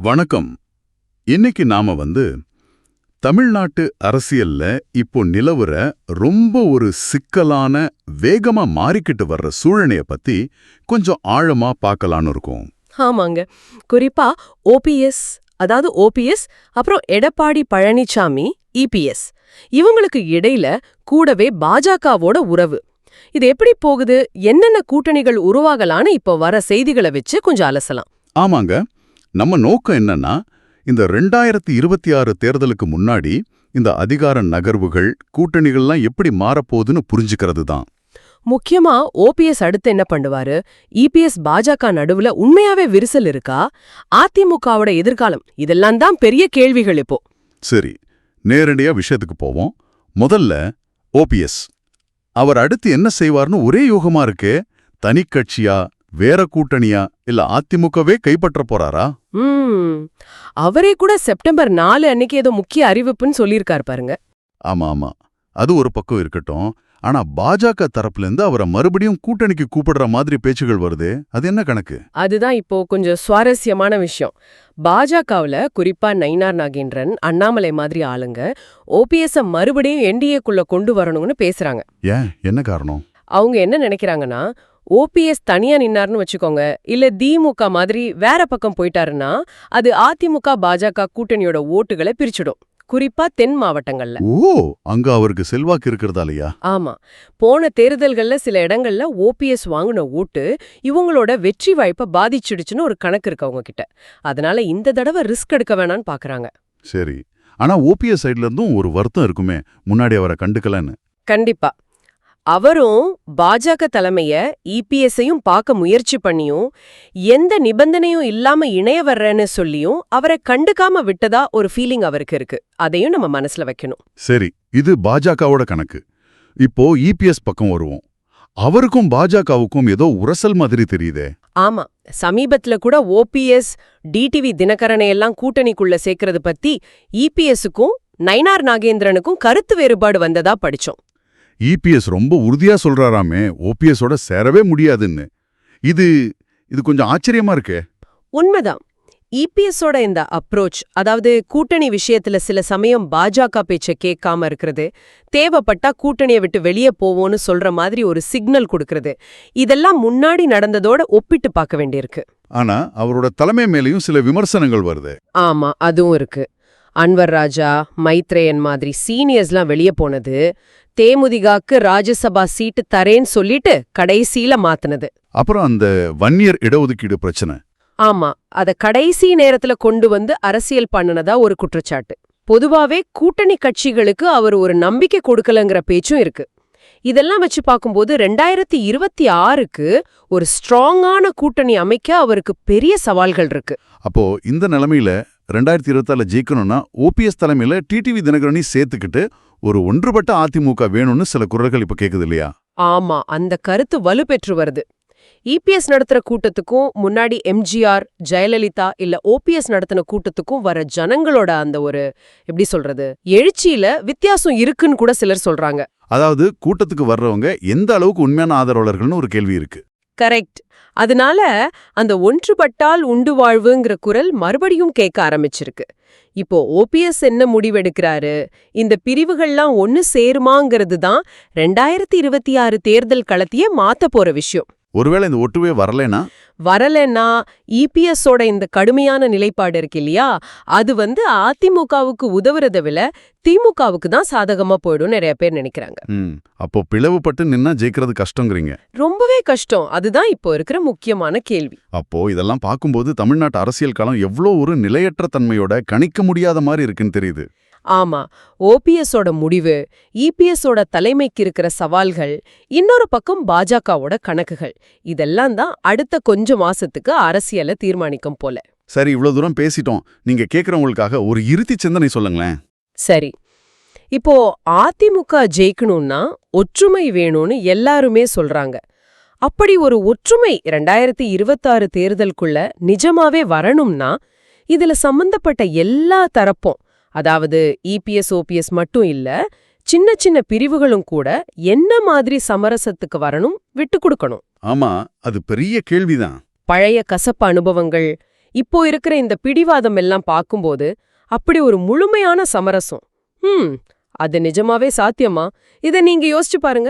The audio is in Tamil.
வணக்கம். இன்னைக்கு நாம வந்து தமிழ்நாட்டு அரசியல்ல இப்போ நிலவுற ரொம்ப ஒரு சிக்கலான வேகமா மாறிக்கிட்டு வர்ற சூழனைய பத்தி கொஞ்சம் ஆழமா பார்க்கலான்னு இருக்கோம். ஆமாங்க. குறிப்பா ஓபிஎஸ் அதாவது ஓபிஎஸ் அப்புறம் எடப்பாடி பழனிசாமி இபிஎஸ் இவங்களுக்கு இடையில கூடவே பாஜகவோட உறவு. இது எப்படி போகுது? என்னென்ன கூட்டணிகள் உருவாகலான்னு இப்போ வர செய்திகளை வச்சு கொஞ்சம் அலசலாம். ஆமாங்க. நம்ம நோக்கம் என்னன்னா இந்த ரெண்டாயிரத்தி இருபத்தி ஆறு தேர்தலுக்கு முன்னாடி இந்த அதிகார நகர்வுகள் கூட்டணிகள்லாம் எப்படி மாறப்போகுதுன்னு புரிஞ்சுக்கிறது தான். முக்கியமா ஓபிஎஸ் அடுத்து என்ன பண்ணுவாரு? இபிஎஸ் பாஜக நடுவுல உண்மையாவே விரிசல் இருக்கா? அதிமுகவோட எதிர்காலம் இதெல்லாம் தான் பெரிய கேள்விகள் இப்போ. சரி நேரடியா விஷயத்துக்கு போவோம். முதல்ல ஓபிஎஸ் அவர் அடுத்து என்ன செய்வார்னு ஒரே யோகமா இருக்கே தனிக்கட்சியா வேற கூட்டணியா இல்ல அதிமுகவே கைப்பற்ற போறாரா? அவரே கூட செப்டம்பர் நாலு அன்னைக்கு ஏதோ முக்கிய அறிவிப்புன்னு சொல்லியிருக்காரு பாருங்க. ஆமா ஆமா. அது ஒரு பக்கம் இருக்கட்டும். ஆனா பாஜக தரப்புல இருந்து அவரை மறுபடியும் கூட்டணிக்கு கூப்பிடுற மாதிரி பேச்சுகள் வருதே. அது என்ன கணக்கு? அதுதான் இப்போ கொஞ்சம் சுவாரஸ்யமான விஷயம். பாஜகவுல குறிப்பா நயினார் நாகேந்திரன் அண்ணாமலை மாதிரி ஆளுங்க ஓபிஎஸ் மறுபடியும் என்டிஏக்குள்ள கொண்டு வரணும்னு பேசுறாங்க. ஏன்? என்ன காரணம்? அவங்க என்ன நினைக்கிறாங்கன்னா ஓபிஎஸ் தனியா நின்னார்னு வச்சுக்கோங்க. இல்ல திமுக மாதிரி வேற பக்கம் போயிட்டாருன்னா அது அதிமுக பாஜக கூட்டணியோட ஓட்டுகளை பிரிச்சிடும். குறிப்பா தென் மாவட்டங்கள்ல. ஓ அங்க அவருக்கு செல்வாக்கு இருக்கிறதாலயா? ஆமா. போன தேர்தல்கள்ல சில இடங்கள்ல ஓபிஎஸ் வாங்கின ஓட்டு இவங்களோட வெற்றி வாய்ப்பை பாதிச்சிடுச்சுன்னு ஒரு கணக்கு இருக்கு அவங்க கிட்ட அதனால இந்த தடவை ரிஸ்க் எடுக்க வேணாம்னு பாக்குறாங்க. சரி. ஆனா ஓபிஎஸ் சைடுல இருந்தும் ஒரு வருத்தம் இருக்குமே முன்னாடி அவரை கண்டுக்கலன்னு. கண்டிப்பா. அவரும் பாஜக தலைமைய இபிஎஸ்ஸையும் பார்க்க முயற்சி பண்ணியும் எந்த நிபந்தனையும் இல்லாம இணைய வர்றேன்னு சொல்லியும் அவரை கண்டுக்காம விட்டதா ஒரு ஃபீலிங் அவருக்கு இருக்கு. அதையும் நம்ம மனசுல வைக்கணும். சரி இது பாஜகவோட கணக்கு. இப்போ இபிஎஸ் பக்கம் வருவோம். அவருக்கும் பாஜகவுக்கும் ஏதோ உரசல் மாதிரி தெரியுதே. ஆமா சமீபத்துல கூட ஓபிஎஸ் டிடிவி தினகரனை எல்லாம் கூட்டணிக்குள்ள சேர்க்கறது பத்தி இபிஎஸ்ஸுக்கும் நயினார் நாகேந்திரனுக்கும் கருத்து வேறுபாடு வந்ததா படிச்சோம். இபிஎஸ் ரொம்ப உறுதியா சொல்றாராமே ஓபிஎஸோட சேரவே முடியாதுன்னு. இது இது கொஞ்சம் ஆச்சரியமா இருக்கே. உண்மைதான். இபிஎஸோட இந்த அப்ரோச் அதாவது கூட்டணி விஷயத்துல சில சமயம் பாஜக பேச்ச கேட்காம இருக்கிறது தேவைப்பட்டா கூட்டணியை விட்டு வெளியே போவோம்னு சொல்ற மாதிரி ஒரு சிக்னல் கொடுக்கறது இதெல்லாம் முன்னாடி நடந்ததோட ஒப்பிட்டு பார்க்க வேண்டியிருக்கு. ஆனா அவரோட தலைமை மேலேயும் சில விமர்சனங்கள் வருது. ஆமா அதுவும் இருக்கு. அன்வர் ராஜா மைத்ரேயன் மாதிரி சீனியர்ஸ்லாம் வெளியே போனது தேமுதிகாக்கு ராஜ்யசபா சீட்டு தரேன்னு சொல்லிட்டு கடைசியில மாத்துனது. அப்புறம் அந்த வன்னியர் இடஒதுக்கீடு பிரச்சனை. ஆமா அத கடைசி நேரத்துல கொண்டு வந்து அரசியல் பண்ணுனதா ஒரு குற்றச்சாட்டு. பொதுவாவே கூட்டணி கட்சிகளுக்கு அவர் ஒரு நம்பிக்கை கொடுக்கலங்கிற பேச்சும் இருக்கு. இதெல்லாம் வச்சு பார்க்கும்போது ரெண்டாயிரத்தி இருபத்தி ஆறுக்கு ஒரு ஸ்ட்ராங்கான கூட்டணி அமைக்க அவருக்கு பெரிய சவால்கள் இருக்கு. அப்போ இந்த நிலைமையில ரெண்டாயிரத்தி இருபத்தால ஜெயிக்கணும்னா ஓபிஎஸ் தலைமையில டிடிவி தினகரனி சேர்த்துக்கிட்டு ஒரு ஒன்றுபட்ட அதிமுக வேணும்னு சில குரல்கள் இப்ப கேக்குது இல்லையா? ஆமா அந்த கருத்து வலுப்பெற்று வருது. இபிஎஸ் நடத்துற கூட்டத்துக்கும் முன்னாடி எம்ஜிஆர் ஜெயலலிதா இல்ல ஓபிஎஸ் நடத்தின கூட்டத்துக்கும் வர ஜனங்களோட அந்த ஒரு எப்படி சொல்றது எழுச்சியில வித்தியாசம் இருக்குன்னு கூட சிலர் சொல்றாங்க. அதாவது கூட்டத்துக்கு வர்றவங்க எந்த அளவுக்கு உண்மையான ஆதரவாளர்கள்னு ஒரு கேள்வி இருக்கு. கரெக்ட் அதனால அந்த ஒன்றுபட்டால் உண்டு வாழ்வுங்கிற குரல் மறுபடியும் கேட்க ஆரம்பிச்சிருக்கு. இப்போ ஓபிஎஸ் என்ன முடிவெடுக்கிறாரு? இந்த பிரிவுகள்லாம் ஒன்னு சேருமாங்கிறது தான் ரெண்டாயிரத்தி இருபத்தி ஆறு தேர்தல் களத்தையே மாற்ற போற விஷயம். ஒருவேளை இந்த ஒட்டுவே வரலைன்னா? வரலன்னா இபிஎஸோட இந்த கடுமையான நிலைப்பாடு இருக்கு இல்லையா? அது வந்து அதிமுகவுக்கு உதவுறதை விட திமுகவுக்கு தான் சாதகமா போயிடும் நிறைய பேர் நினைக்கிறாங்க. அப்போ பிளவுபட்டு நின்னா ஜெயிக்கிறது கஷ்டங்கிறீங்க. ரொம்பவே கஷ்டம். அதுதான் இப்போ இருக்கிற முக்கியமான கேள்வி. அப்போ இதெல்லாம் பார்க்கும்போது தமிழ்நாட்டு அரசியல் களம் எவ்வளோ ஒரு நிலையற்ற தன்மையோட கணிக்க முடியாத மாதிரி இருக்குன்னு தெரியுது. ஆமா ஓபிஎஸோட முடிவு இபிஎஸோட தலைமைக்கு இருக்கிற சவால்கள் இன்னொரு பக்கம் பாஜகவோட கணக்குகள். இதெல்லாம் தான் அடுத்த கொஞ்ச மாசத்துக்கு அரசியலை தீர்மானிக்கும் போல. சரி இவ்வளோ தூரம் பேசிட்டோம். நீங்க கேட்கறவங்களுக்காக ஒரு இறுதி சிந்தனை சொல்லுங்களேன். சரி. இப்போ அதிமுக ஜெயிக்கணும்னா ஒற்றுமை வேணும்னு எல்லாருமே சொல்றாங்க. அப்படி ஒரு ஒற்றுமை ரெண்டாயிரத்தி இருபத்தாறு தேர்தலுக்குள்ள நிஜமாவே வரணும்னா இதுல சம்பந்தப்பட்ட எல்லா தரப்பும் அதாவது இபிஎஸ் ஓபிஎஸ் மட்டும் இல்ல சின்ன சின்ன பிரிவுகளும் கூட என்ன மாதிரி சமரசத்துக்கு வரணும் விட்டு கொடுக்கணும். ஆமா அது பெரிய கேள்விதான். பழைய கசப்பு அனுபவங்கள் இப்போ இருக்கிற இந்த பிடிவாதம் எல்லாம் பார்க்கும்போது அப்படி ஒரு முழுமையான சமரசம். ஹம் அது நிஜமாவே சாத்தியமா? இத நீங்க யோசிச்சு பாருங்க.